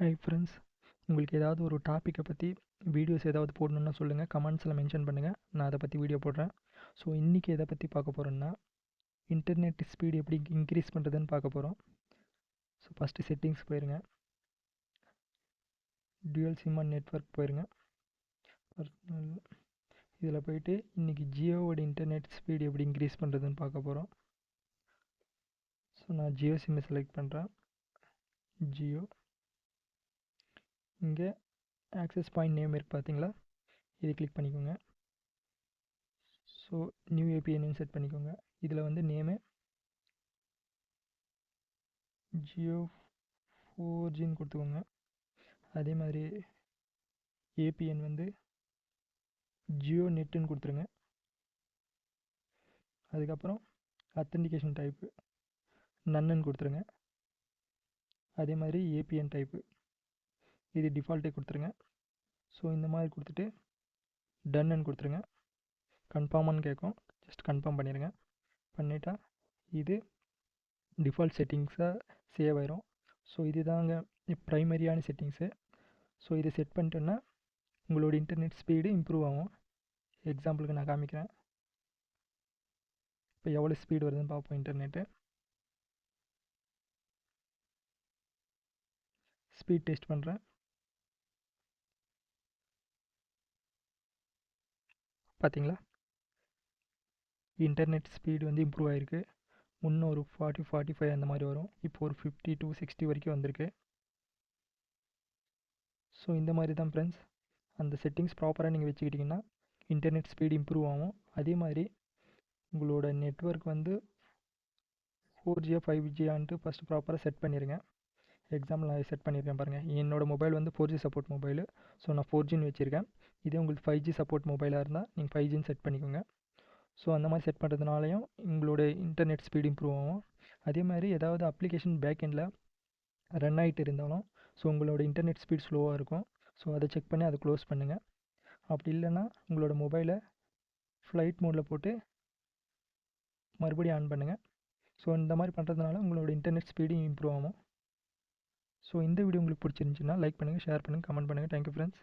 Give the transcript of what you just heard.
Hi friends உங்களுக்கு ஏதாவது ஒரு டாப்பிக்கை பற்றி வீடியோஸ் ஏதாவது போடணுன்னா சொல்லுங்கள் கமெண்ட்ஸில் மென்ஷன் பண்ணுங்கள் நான் அதை பற்றி வீடியோ போடுறேன். ஸோ இன்றைக்கி எதை பற்றி பார்க்க போகிறோன்னா இன்டர்நெட் ஸ்பீடு எப்படி இன்க்ரீஸ் பண்ணுறதுன்னு பார்க்க போகிறோம் ஸோ ஃபஸ்ட்டு செட்டிங்ஸ் போயிருங்க. டியூயல் சிம் அண்ட் நெட்ஒர்க் போயிருங்க. பர்சனல் இதில் போயிட்டு இன்றைக்கி ஜியோவோட இன்டர்நெட் ஸ்பீடு எப்படி இன்க்ரீஸ் பண்ணுறதுன்னு பார்க்க போகிறோம் ஸோ நான் ஜியோ சிம்மை செலக்ட் பண்ணுறேன் ஜியோ இங்கே ஆக்சஸ் பாயிண்ட் நேம் இருக்குது பார்த்தீங்களா? இது கிளிக் பண்ணிக்கோங்க. ஸோ நியூ ஏபிஎன்னு செட் பண்ணிக்கோங்க. இதில் வந்து நேமு ஜியோ ஃபோர் ஜின்னு கொடுத்துக்கோங்க. அதே மாதிரி ஏபிஎன் வந்து ஜியோ நெட்டுன்னு கொடுத்துருங்க. அதுக்கப்புறம் அத்தன்டிகேஷன் டைப்பு நன்னுன்னு கொடுத்துருங்க. அதே மாதிரி ஏபிஎன் டைப்பு இது டிஃபால்ட்டே கொடுத்துருங்க. ஸோ இந்த மாதிரி கொடுத்துட்டு டன்னு கொடுத்துருங்க. கன்ஃபார்மான்னு கேட்கும். ஜஸ்ட் கன்ஃபார்ம் பண்ணிடுங்க பண்ணிட்டா இது டிஃபால்ட் செட்டிங்ஸாக சேவ் ஆயிரும். ஸோ இது தாங்க ப்ரைமரியான செட்டிங்ஸு ஸோ இதை செட் பண்ணிட்டோன்னா உங்களோட இன்டர்நெட் ஸ்பீடு இம்ப்ரூவ் ஆகும். எக்ஸாம்பிளுக்கு நான் காமிக்கிறேன். இப்போ எவ்வளோ ஸ்பீடு வருதுன்னு பார்ப்போம் இன்டர்நெட்டு ஸ்பீட் டெஸ்ட் பண்ணுறேன் பார்த்தீங்களா இன்டர்நெட் ஸ்பீடு வந்து இம்ப்ரூவ் ஆகிருக்கு முன்னே ஒரு ஃபார்ட்டி ஃபார்ட்டி ஃபைவ் அந்த மாதிரி வரும். இப்போ ஒரு ஃபிஃப்டி டூ சிக்ஸ்டி வரைக்கும் வந்திருக்கு. ஸோ இந்த மாதிரி தான் ஃப்ரெண்ட்ஸ் அந்த செட்டிங்ஸ் ப்ராப்பராக நீங்கள் வச்சுக்கிட்டிங்கன்னா இன்டர்நெட் ஸ்பீடு இம்ப்ரூவ் ஆகும். அதே மாதிரி உங்களோட நெட்ஒர்க் வந்து ஃபோர் ஜியோ ஃபைவ் ஜியான்ட்டு ஃபஸ்ட்டு ப்ராப்பராக செட் பண்ணிடுங்க எக்ஸாம்பிள் நான் செட் பண்ணியிருக்கேன் பாருங்கள் என்னோடய மொபைல் வந்து four G support mobile so நான் ஃபோர் ஜின்னு வச்சுருக்கேன். இதே உங்களுக்கு ஃபைவ் ஜி சப்போர்ட் மொபைலாக இருந்தால் நீங்கள் ஃபைவ் ஜின்னு செட் பண்ணிக்கோங்க. ஸோ அந்த மாதிரி செட் பண்ணுறதுனாலையும் உங்களோட இன்டர்நெட் ஸ்பீடு இம்ப்ரூவ் ஆகும். அதே மாதிரி ஏதாவது அப்ளிகேஷன் பேக்கெண்டில் ரன் ஆகிட்டு இருந்தாலும் ஸோ உங்களோட இன்டர்நெட் ஸ்பீட் ஸ்லோவாக இருக்கும். ஸோ அதை செக் பண்ணி அதை க்ளோஸ் பண்ணுங்கள் அப்படி இல்லைன்னா உங்களோட மொபைலை ஃப்ளைட் மோடில் போட்டு மறுபடியும் ஆன் பண்ணுங்கள் ஸோ இந்த மாதிரி பண்ணுறதுனால உங்களோட இன்டர்நெட் ஸ்பீடும் இம்ப்ரூவ் ஆகும். ஸோ இந்த வீடியோ உங்களுக்கு பிடிச்சிருந்துச்சின்னா லைக் பண்ணுங்கள் ஷேர் பண்ணுங்கள் கமெண்ட் பண்ணுங்கள் தேங்க்யூ ஃப்ரெண்ட்ஸ்